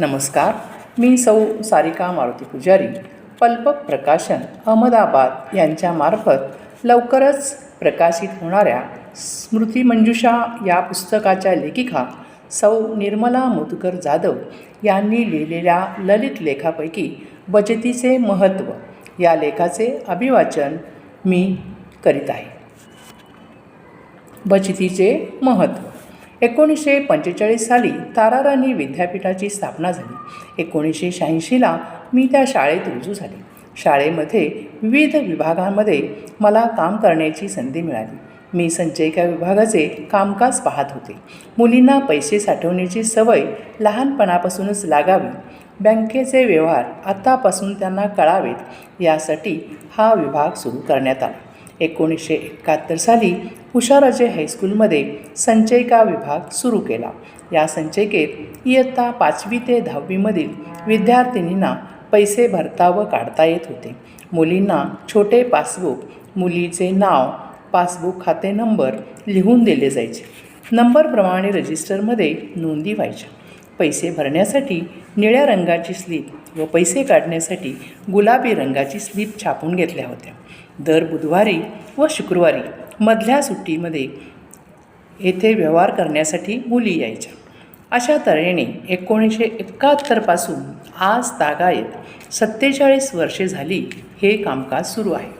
नमस्कार. मी सौ सारिका मारुती पुजारी. पल्पक प्रकाशन अहमदाबाद यांच्यामार्फत लवकरच प्रकाशित होणाऱ्या स्मृतिमंजुषा या पुस्तकाच्या लेखिका सौ निर्मला मुदकर जाधव यांनी लिहिलेल्या ललित लेखापैकी बचतीचे महत्त्व या लेखाचे अभिवाचन मी करीत आहे. बचतीचे महत्त्व एकोणीसशे पंचेचाळीस साली ताराराणी विद्यापीठाची स्थापना झाली. एकोणीसशे शहाऐंशीला मी त्या शाळेत रुजू झाले. शाळेमध्ये विविध विभागांमध्ये मला काम करण्याची संधी मिळाली. मी संचयिका विभागाचे कामकाज पाहत होते. मुलींना पैसे साठवण्याची सवय लहानपणापासूनच लागावी. बँकेचे व्यवहार आत्तापासून त्यांना कळावेत यासाठी हा विभाग सुरू करण्यात आला. एकोणीसशे एकाहत्तर साली उषाराजे हायस्कूलमध्ये संचयिका विभाग सुरू केला. या संचयिकेत इयत्ता पाचवी ते दहावीमधील विद्यार्थिनींना पैसे भरता व काढता येत होते. मुलींना छोटे पासबुक मुलीचे नाव पासबुक खाते नंबर लिहून दिले जायचे. नंबरप्रमाणे रजिस्टरमध्ये नोंदी व्हायच्या. पैसे भरण्यासाठी निळ्या रंगाची स्लीप व पैसे काढण्यासाठी गुलाबी रंगाची स्लीप छापून घेतल्या होत्या. दर बुधवारी व शुक्रवारी मधल्या सुट्टीमध्ये येथे व्यवहार करण्यासाठी मुली यायच्या. अशा तऱ्हेने एकोणीसशे एकाहत्तरपासून आज तागायत सत्तेचाळीस वर्षे झाली हे कामकाज सुरू आहे.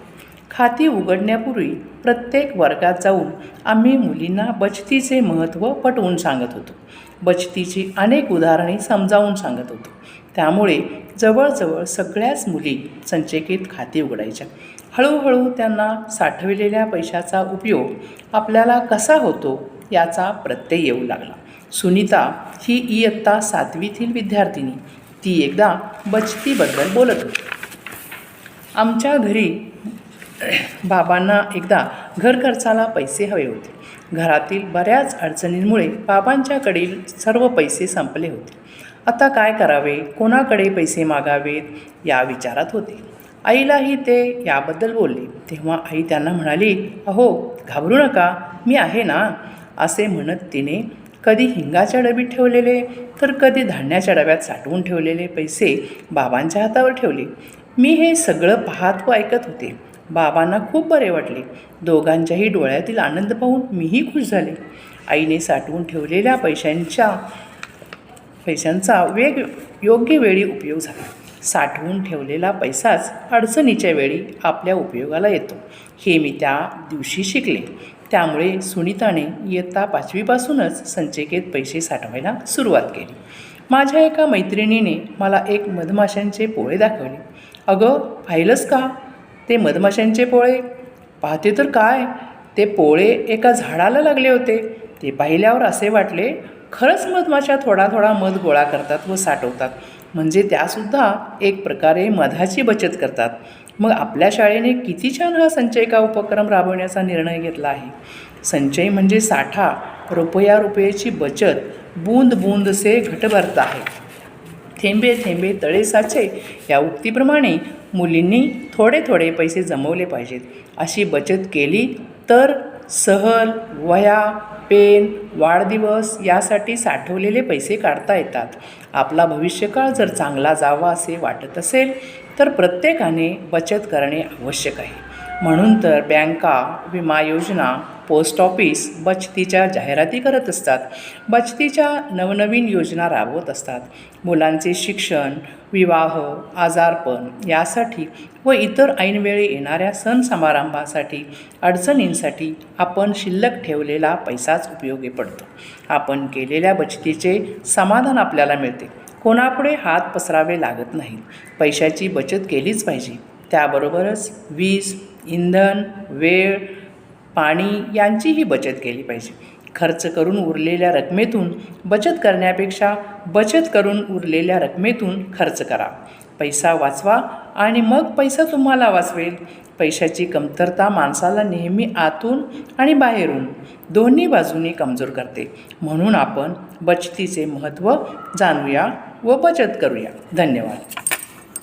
खाती उघडण्यापूर्वी प्रत्येक वर्गात जाऊन आम्ही मुलींना बचतीचे महत्त्व पटवून सांगत होतो. बचतीची अनेक उदाहरणे समजावून सांगत होतो. त्यामुळे जवळजवळ सगळ्याच मुली संचयकीत खाती उघडायच्या. हळूहळू त्यांना साठविलेल्या पैशाचा उपयोग आपल्याला कसा होतो याचा प्रत्यय येऊ लागला. सुनीता ही इयत्ता सातवीतील विद्यार्थिनी. ती एकदा बचतीबद्दल बोलत होती. आमच्या घरी बाबांना एकदा घर खर्चाला पैसे हवे होते. घरातील बऱ्याच अडचणींमुळे बाबांच्याकडील सर्व पैसे संपले होते. आता काय करावे? कोणाकडे पैसे मागावेत? या विचारात होते. आईलाही ते याबद्दल बोलले. तेव्हा आई त्यांना म्हणाली अहो घाबरू नका. मी आहे ना. असे म्हणत तिने कधी हिंगाच्या डबीत ठेवलेले तर कधी धान्याच्या डब्यात साठवून ठेवलेले पैसे बाबांच्या हातावर ठेवले. मी हे सगळं पाहत व ऐकत होते. बाबांना खूप बरे वाटले. दोघांच्याही डोळ्यातील आनंद पाहून मीही खुश झाले. आईने साठवून ठेवलेल्या पैशांच्या पैशांचा वेग योग्य वेळी उपयोग झाला. साठवून ठेवलेला पैसाच अडचणीच्या वेळी आपल्या उपयोगाला येतो. हे मी त्या दिवशी शिकले. त्यामुळे सुनीताने इयत्ता पाचवीपासूनच संचिकेत पैसे साठवायला सुरुवात केली. माझ्या एका मैत्रिणीने मला एक मधमाशांचे पोळे दाखवले. अगं पाहिलंस का? ते मधमाशांचे पोळे? पाहते तर काय? ते पोळे एका झाडाला लागले होते. ते पाहिल्यावर असे वाटले खरंच मधमाशा थोडा थोडा मध गोळा करतात व साठवतात. म्हणजे त्यासुद्धा एक प्रकारे मधाची बचत करतात. मग आपल्या शाळेने किती छान हा संचयिका उपक्रम राबवण्याचा निर्णय घेतला आहे? संचय म्हणजे साठा रुपया रुपयाची बचत बूंद बूंद से घट आहे. थेंबे थेंबे तळे साचे या उक्तीप्रमाणे मुलींनी थोडे थोडे पैसे जमवले पाहिजेत. अशी बचत केली तर सहल वह्या पेन वाढदिवस यासाठी साठवलेले पैसे काढता येतात. आपला भविष्यकाळ जर चांगला जावा असे वाटत असेल तर प्रत्येकाने बचत करणे आवश्यक आहे. म्हणून तर बँका विमा योजना पोस्ट ऑफिस बचतीच्या जाहिराती करत असतात. बचतीच्या नवनवीन योजना राबवत असतात. मुलांचे शिक्षण विवाह आजारपण यासाठी व इतर ऐनवेळी येणाऱ्या सण समारंभासाठी अडचणींसाठी आपण शिल्लक ठेवलेला पैसाच उपयोगी पडतो. आपण केलेल्या बचतीचे समाधान आपल्याला मिळते. कोणापुढे हात पसरावे लागत नाहीत. पैशाची बचत केलीच पाहिजे. त्याबरोबरच वीज इंधन वेळ पाणी यांचीही बचत केली पाहिजे. खर्च करून उरलेल्या रकमेतून बचत करण्यापेक्षा बचत करून उरलेल्या रकमेतून खर्च करा. पैसा वाचवा आणि मग पैसा तुम्हाला वाचवेल. पैशाची कमतरता माणसाला नेहमी आतून आणि बाहेरून दोन्ही बाजूनी कमजोर करते. म्हणून आपण बचतीचे महत्त्व जाणूया व बचत करूया. धन्यवाद.